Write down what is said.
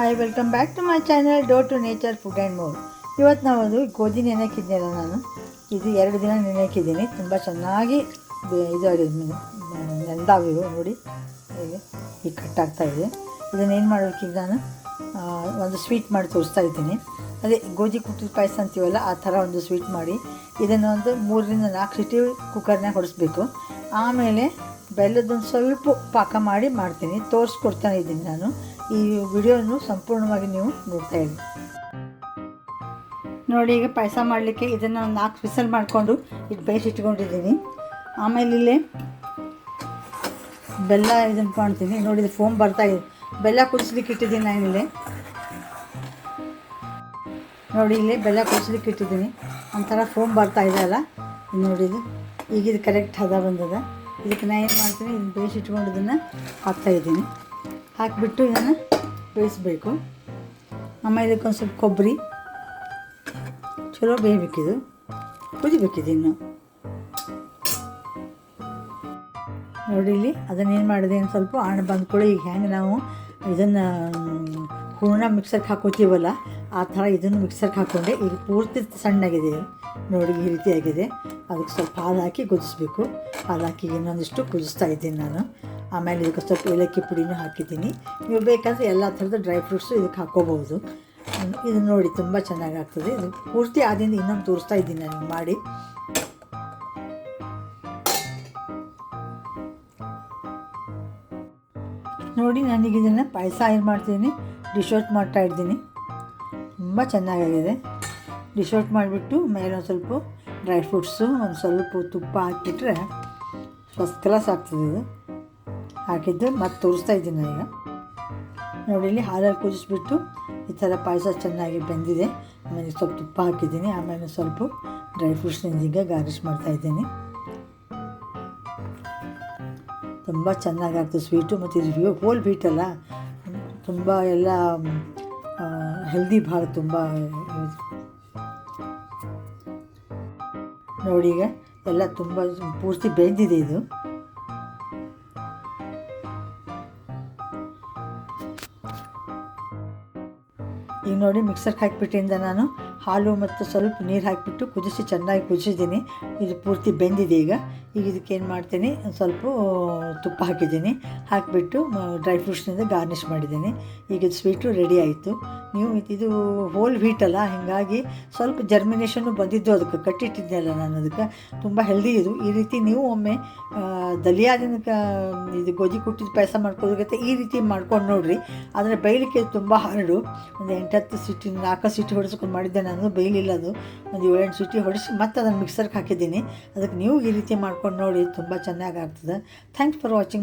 Hi welcome back to my channel door to nature food and more ಇವತ್ತು ನಾವು ಒಂದು ಗೋಧಿ ನೆನೆಕ್ಕಿದ್ನಲ್ಲ ನಾನು. ಇದು ಎರಡು ದಿನ ನೆನೆಕಿದ್ದೀನಿ. ತುಂಬ ಚೆನ್ನಾಗಿ ಬೆ- ಇದು ಆಗಿದೆ ನೆಂದಾವಿವು ನೋಡಿ. ಹೇಗೆ ಈಗ ಕಟ್ಟಾಗ್ತಾ ಇದೆ. ಇದನ್ನೇನು ಮಾಡಬೇಕು ಈಗ ನಾನು ಒಂದು ಸ್ವೀಟ್ ಮಾಡಿ ತೋರಿಸ್ತಾ ಇದ್ದೀನಿ. ಅದೇ ಗೋಧಿ ಕುಟ್ಟಿದ ಪಾಯಸ ಅಂತೀವಲ್ಲ, ಆ ಥರ ಒಂದು ಸ್ವೀಟ್ ಮಾಡಿ ಇದನ್ನು ಒಂದು ಮೂರರಿಂದ ನಾಲ್ಕು ಸಿಟಿ ಕುಕ್ಕರ್ನಾಗ ಹೊಡೆಸ್ಬೇಕು. ಆಮೇಲೆ ಬೆಲ್ಲದೊಂದು ಸ್ವಲ್ಪ ಪಾಕ ಮಾಡಿ ಮಾಡ್ತೀನಿ. ತೋರಿಸ್ಕೊಡ್ತಾನೆ ಇದ್ದೀನಿ ನಾನು. ಈ ವಿಡಿಯೋನು ಸಂಪೂರ್ಣವಾಗಿ ನೀವು ನೋಡ್ತಾ ಇದ್ದೀನಿ ನೋಡಿ, ಈಗ ಪಾಯಸ ಮಾಡಲಿಕ್ಕೆ ಇದನ್ನು ನಾಲ್ಕು ವಿಸಲ್ ಮಾಡಿಕೊಂಡು ಇದು ಬೇಯಿಸಿಟ್ಕೊಂಡಿದ್ದೀನಿ ಆಮೇಲೆ ಇಲ್ಲಿ ಬೆಲ್ಲ ಇದನ್ನು ಮಾಡ್ತೀನಿ ನೋಡಿ, ಇದು ಫೋಮ್ ಬರ್ತಾ ಇದೆ. ಬೆಲ್ಲ ಕುದಿಸ್ಲಿಕ್ಕೆ ಇಟ್ಟಿದ್ದೀನಿ ನಾನು ಇಲ್ಲಿ. ನೋಡಿ, ಇಲ್ಲಿ ಬೆಲ್ಲ ಕುದಿಸ್ಲಿಕ್ಕೆ ಇಟ್ಟಿದ್ದೀನಿ. ಒಂಥರ ಫೋಮ್ ಬರ್ತಾ ಇದೆ ಅಲ್ಲ? ನೋಡಿ, ಇದು ಈಗ ಇದು ಕರೆಕ್ಟ್ ಹದ ಬಂದದ. ಇದಕ್ಕೆ ನಾನು ಏನು ಮಾಡ್ತೀನಿ? ಇದನ್ನು ಹಾಕ್ತಾ ಇದ್ದೀನಿ. ಹಾಕಿಬಿಟ್ಟು ಇದನ್ನು ಬೇಯಿಸ್ಬೇಕು. ಆಮೇಲೆ ಇದಕ್ಕೊಂದು ಸ್ವಲ್ಪ ಕೊಬ್ಬರಿ. ಚಲೋ ಬೇಯಬೇಕಿದು. ಕುದಿಬೇಕಿದು ಇನ್ನು. ನೋಡಿ ಇಲ್ಲಿ ಅದನ್ನೇನು ಮಾಡಿದೆ ಸ್ವಲ್ಪ ಹಣ್ಣು ಬಂದ್ಕೊಳ್ಳಿ. ಈಗ ಹೆಂಗೆ ನಾವು ಇದನ್ನು ಹೂರ್ಣ ಮಿಕ್ಸರ್ಗೆ ಹಾಕೋತೀವಲ್ಲ, ಆ ಥರ ಇದನ್ನು ಮಿಕ್ಸರ್ಗೆ ಹಾಕ್ಕೊಂಡೆ ಈಗ ಪೂರ್ತಿ ಸಣ್ಣಾಗಿದೆ. ಇದು. ನೋಡಿ ಈ ರೀತಿಯಾಗಿದೆ. ಅದಕ್ಕೆ ಸ್ವಲ್ಪ ಹಾಲು ಹಾಕಿ ಕುದಿಸ್ಬೇಕು ಹಾಲು ಹಾಕಿ ಇನ್ನೊಂದಿಷ್ಟು ಕುದಿಸ್ತಾ ಇದ್ದೀನಿ ನಾನು. ಆಮೇಲೆ ಇದಕ್ಕೆ ಸ್ವಲ್ಪ ಏಲಕ್ಕಿ ಪುಡಿನೂ ಹಾಕಿದ್ದೀನಿ. ನೀವು ಬೇಕಾದರೆ ಎಲ್ಲ ಥರದ ಡ್ರೈ ಫ್ರೂಟ್ಸು ಇದಕ್ಕೆ ಹಾಕ್ಕೋಬೋದು ಇದು ನೋಡಿ ತುಂಬ ಚೆನ್ನಾಗಾಗ್ತದೆ ಇದು ಪೂರ್ತಿ ಆದಿಂದ ಇನ್ನೊಂದು ತೋರಿಸ್ತಾ ಇದ್ದೀನಿ ನಾನು ಮಾಡಿ. ನೋಡಿ ನನಗೆ ಇದನ್ನು ಪಾಯಸ ಏನು ಮಾಡ್ತಿದ್ದೀನಿ ಡಿಶ್ ಔಟ್ ಮಾಡ್ತಾ ಇದ್ದೀನಿ. ತುಂಬ ಚೆನ್ನಾಗಾಗಿದೆ. ಡಿಶೌಟ್ ಮಾಡಿಬಿಟ್ಟು ಮೇಲೆ ಒಂದು ಸ್ವಲ್ಪ ಡ್ರೈ ಫ್ರೂಟ್ಸು ಒಂದು ಸ್ವಲ್ಪ ತುಪ್ಪ ಹಾಕಿಬಿಟ್ರೆ ಫಸ್ಟ್ ಕ್ಲಾಸ್ ಆಗ್ತದೆ ಇದು. ಹಾಕಿದ್ದು ಮತ್ತೆ ತೋರಿಸ್ತಾ ಇದ್ದೀನಿ ಈಗ. ನೋಡಿ, ಇಲ್ಲಿ ಹಾಲಲ್ಲಿ ಕುದಿಸ್ಬಿಟ್ಟು ಈ ಥರ ಪಾಯಸ ಚೆನ್ನಾಗಿ ಬೆಂದಿದೆ. ಆಮೇಲೆ ಸ್ವಲ್ಪ ತುಪ್ಪ ಹಾಕಿದ್ದೀನಿ. ಆಮೇಲೆ ಸ್ವಲ್ಪ ಡ್ರೈ ಫ್ರೂಟ್ಸ್ನಿಂದ ಈಗ ಗಾರ್ನಿಶ್ ಮಾಡ್ತಾ ಇದ್ದೀನಿ. ತುಂಬ ಚೆನ್ನಾಗಾಗ್ತದೆ ಸ್ವೀಟು ಮತ್ತು ಇದು ಹೋಲ್ ವೀಟ್ ಅಲ್ಲ. ತುಂಬ ಎಲ್ಲ ಹೆಲ್ದಿ ಭಾಳ ತುಂಬ ನೋಡಿ ಈಗ ಎಲ್ಲ ತುಂಬ ಪೂರ್ತಿ ಬೆಂದಿದೆ ಇದು. ಈಗ ನೋಡಿ ಮಿಕ್ಸರ್ಗೆ ಹಾಕಿಬಿಟ್ಟಿಂದ ನಾನು ಹಾಲು ಮತ್ತು ಸ್ವಲ್ಪ ನೀರು ಹಾಕಿಬಿಟ್ಟು ಕುದಿಸಿ ಚೆನ್ನಾಗಿ ಕುದಿಸಿದ್ದೀನಿ. ಇದು ಪೂರ್ತಿ ಬೆಂದಿದೆ ಈಗ. ಈಗ ಇದಕ್ಕೆ ಏನು ಮಾಡ್ತೀನಿ? ಸ್ವಲ್ಪ ತುಪ್ಪ ಹಾಕಿದ್ದೀನಿ. ಹಾಕಿಬಿಟ್ಟು ಡ್ರೈ ಫ್ರೂಟ್ಸ್ನಿಂದ ಗಾರ್ನಿಷ್ ಮಾಡಿದ್ದೀನಿ. ಈಗ ಇದು ಸ್ವೀಟು ರೆಡಿ ಆಯಿತು. ನೀವು ಇದು ಹೋಲ್ ವೀಟ್ ಅಲ್ಲ, ಹೀಗಾಗಿ ಸ್ವಲ್ಪ ಜರ್ಮಿನೇಷನ್ನು ಬಂದಿದ್ದು ಅದಕ್ಕೆ ಕಟ್ಟಿಟ್ಟಿದ್ದೆಲ್ಲ ನಾನು ಅದಕ್ಕೆ. ತುಂಬ ಹೆಲ್ದಿ ಇದು. ಈ ರೀತಿ ನೀವು ಒಮ್ಮೆ ದಲಿಯಾದಿನ ಇದು ಗೋಧಿ ಕುಟ್ಟಿದ ಪಾಯಸ ಮಾಡ್ಕೋದಕ್ಕೆ ಈ ರೀತಿ ಮಾಡ್ಕೊಂಡು ನೋಡಿರಿ. ಆದರೆ ಬೈಲಿಕ್ಕೆ ತುಂಬ ಹಾರ್ಡು. ಒಂದು ಎಂಟತ್ತು ಸಿಟಿ ನಾಲ್ಕು ಸಿಟಿ ಹೊಡೆಸ್ಕೊಂಡು ಮಾಡಿದ್ದೆ ನಾನು ಬೇಯಲಿಲ್ಲ ಅದು. ಒಂದು ಏಳೆಂಟು ಸಿಟಿ ಹೊಡಿಸಿ ಮತ್ತೆ ಅದನ್ನು ಮಿಕ್ಸರ್ಗೆ ಹಾಕಿದ್ದೀನಿ. ಅದಕ್ಕೆ ನೀವು ಈ ರೀತಿ ಮಾಡ್ಕೊಂಡು ನೋಡಿ, ತುಂಬ ಚೆನ್ನಾಗಿ ಆಗ್ತದೆ. Thanks for watching